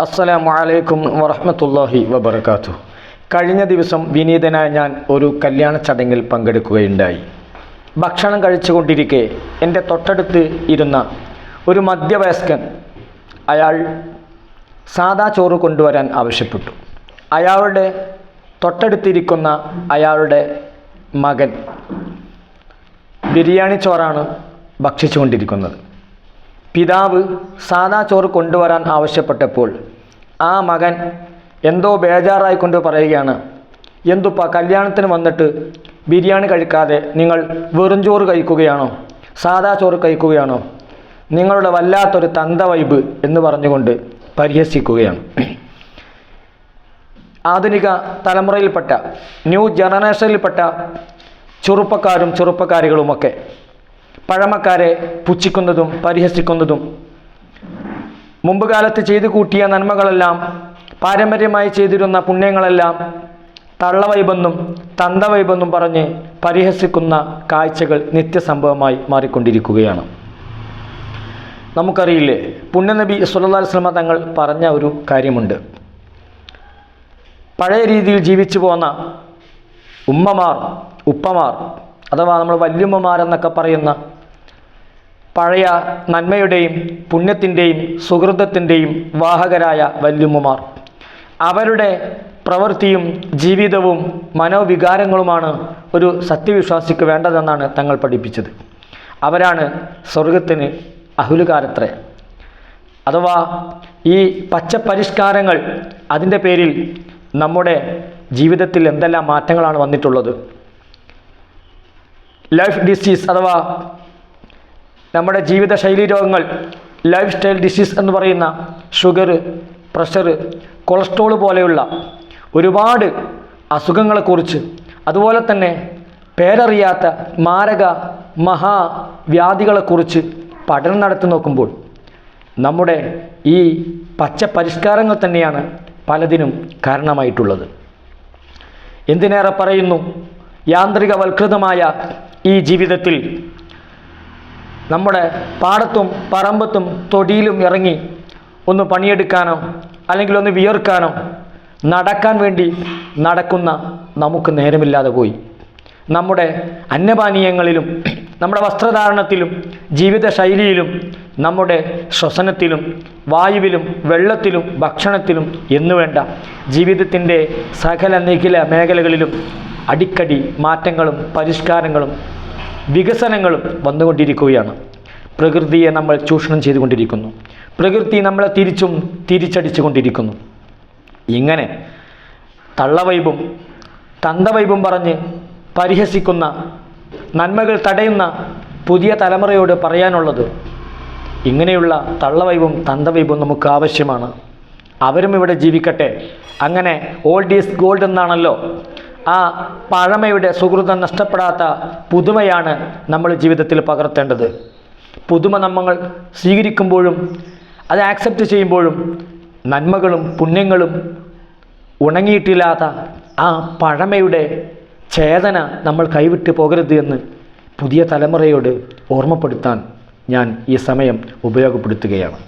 അസ്സലാമു അലൈക്കും വറഹ്മത്തുള്ളാഹി വബർക്കാത്തു കഴിഞ്ഞ ദിവസം വിനീതനായ ഞാൻ ഒരു കല്യാണ ചടങ്ങിൽ പങ്കെടുക്കുകയുണ്ടായി. ഭക്ഷണം കഴിച്ചുകൊണ്ടിരിക്കെ എന്റെ തൊട്ടടുത്ത് ഇരുന്ന ഒരു മധ്യവയസ്കൻ അയാൾ സാദാ ചോറ് കൊണ്ടുവരാൻ ആവശ്യപ്പെട്ടു. അയാളുടെ തൊട്ടടുത്തിരിക്കുന്ന അയാളുടെ മകൻ ബിരിയാണി ചോറാണ് ഭക്ഷിച്ചുകൊണ്ടിരിക്കുന്നത്. പിതാവ് സാദാ ചോറ് കൊണ്ടുവരാൻ ആവശ്യപ്പെട്ടപ്പോൾ ആ മകൻ എന്തോ ബേജാറായിക്കൊണ്ട് പറയുകയാണ്. എന്തുപ്പാ കല്യാണത്തിന് വന്നിട്ട് ബിരിയാണി കഴിക്കാതെ നിങ്ങൾ വെറും ചോറ് കഴിക്കുകയാണോ? സാദാ ചോറ് കഴിക്കുകയാണോ? നിങ്ങളുടെ വല്ലാത്തൊരു തന്ത വൈബ് എന്ന് പറഞ്ഞുകൊണ്ട് പരിഹസിക്കുകയാണ്. ആധുനിക തലമുറയിൽപ്പെട്ട ന്യൂ ജനറേഷനിൽപ്പെട്ട ചെറുപ്പക്കാരും ചെറുപ്പക്കാരികളുമൊക്കെ പഴമക്കാരെ പുച്ഛിക്കുന്നതും പരിഹസിക്കുന്നതും. മുമ്പ് കാലത്ത് ചെയ്തു കൂട്ടിയ നന്മകളെല്ലാം പാരമ്പര്യമായി ചെയ്തിരുന്ന പുണ്യങ്ങളെല്ലാം തള്ളവൈബെന്നും തന്തവൈബെന്നും പറഞ്ഞ് പരിഹസിക്കുന്ന കാഴ്ചകൾ നിത്യസംഭവമായി മാറിക്കൊണ്ടിരിക്കുകയാണ്. നമുക്കറിയില്ലേ പുണ്യനബി സുല്ലാ വസ്ലമ തങ്ങൾ പറഞ്ഞ ഒരു കാര്യമുണ്ട്. പഴയ രീതിയിൽ ജീവിച്ചു പോന്ന ഉമ്മമാർ ഉപ്പമാർ അഥവാ നമ്മൾ വല്യുമ്മമാരെന്നൊക്കെ പറയുന്ന പഴയ നന്മയുടെയും പുണ്യത്തിന്റെയും സുഹൃത്തത്തിന്റെയും വാഹകരായ വല്യുമ്മമാർ. അവരുടെ പ്രവൃത്തിയും ജീവിതവും മനോവികാരങ്ങളുമാണ് ഒരു സത്യവിശ്വാസിക്ക് വേണ്ടതെന്നാണ് തങ്ങൾ പഠിപ്പിച്ചത്. അവരാണ് സ്വർഗത്തിന് അഹുലുകാരത്രേ. അഥവാ ഈ പച്ചപരിഷ്കാരങ്ങൾ അതിന്റെ പേരിൽ നമ്മുടെ ജീവിതത്തിൽ എന്തെല്ലാം മാറ്റങ്ങളാണ് വന്നിട്ടുള്ളത്? ലൈഫ് ഡിസീസ് അഥവാ നമ്മുടെ ജീവിതശൈലി രോഗങ്ങൾ ലൈഫ് സ്റ്റൈൽ ഡിസീസ് എന്ന് പറയുന്ന ഷുഗർ പ്രഷർ കൊളസ്ട്രോൾ പോലെയുള്ള ഒരുപാട് അസുഖങ്ങളെക്കുറിച്ച് അതുപോലെ തന്നെ പേരറിയാത്ത മാരക മഹാവ്യാധികളെക്കുറിച്ച് പഠനം നടത്തി നോക്കുമ്പോൾ നമ്മുടെ ഈ പച്ച പരിഷ്കാരങ്ങൾ തന്നെയാണ് പലതിനും കാരണമായിട്ടുള്ളത്. എന്തിനേറെ പറയുന്നു? യാന്ത്രികവൽകൃതമായ ഈ ജീവിതത്തിൽ നമ്മുടെ പാടത്തും പറമ്പത്തും തൊടിയിലും ഇറങ്ങി ഒന്ന് പണിയെടുക്കാനോ അല്ലെങ്കിൽ ഒന്ന് വിയർക്കാനോ നടക്കാൻ വേണ്ടി നടക്കുന്ന നമുക്ക് നേരമില്ലാതെ പോയി. നമ്മുടെ അന്നപാനീയങ്ങളിലും നമ്മുടെ വസ്ത്രധാരണത്തിലും ജീവിത ശൈലിയിലും നമ്മുടെ ശ്വസനത്തിലും വായുവിലും വെള്ളത്തിലും ഭക്ഷണത്തിലും എന്നുവേണ്ട ജീവിതത്തിന്റെ സകല നിഖില മേഖലകളിലും അടിക്കടി മാറ്റങ്ങളും പരിഷ്കാരങ്ങളും വികസനങ്ങളും വന്നുകൊണ്ടിരിക്കുകയാണ്. പ്രകൃതിയെ നമ്മൾ ചൂഷണം ചെയ്തുകൊണ്ടിരിക്കുന്നു. പ്രകൃതി നമ്മളെ തിരിച്ചും തിരിച്ചടിച്ചുകൊണ്ടിരിക്കുന്നു. ഇങ്ങനെ തള്ളവൈബും തന്തവൈബും പറഞ്ഞ് പരിഹസിക്കുന്ന നന്മകൾ തടയുന്ന പുതിയ തലമുറയോട് പറയാനുള്ളത് ഇങ്ങനെയുള്ള തള്ളവൈബും തന്തവൈബും നമുക്ക് ആവശ്യമാണ്. അവരും ഇവിടെ ജീവിക്കട്ടെ. അങ്ങനെ ഓൾഡ് ഈസ് ഗോൾഡ് എന്നാണല്ലോ ആ പഴമയുടെ സുഹൃതം നഷ്ടപ്പെടാത്ത പുതുമയാണ് നമ്മൾ ജീവിതത്തിൽ പകർത്തേണ്ടത്. പുതുമ നമ്മൾ സ്വീകരിക്കുമ്പോഴും അത് ആക്സെപ്റ്റ് ചെയ്യുമ്പോഴും നന്മകളും പുണ്യങ്ങളും ഉണങ്ങിയിട്ടില്ലാത്ത ആ പഴമയുടെ ചേതന നമ്മൾ കൈവിട്ട് പോകരുത് എന്ന് പുതിയ തലമുറയോട് ഓർമ്മപ്പെടുത്താൻ ഞാൻ ഈ സമയം ഉപയോഗപ്പെടുത്തുകയാണ്.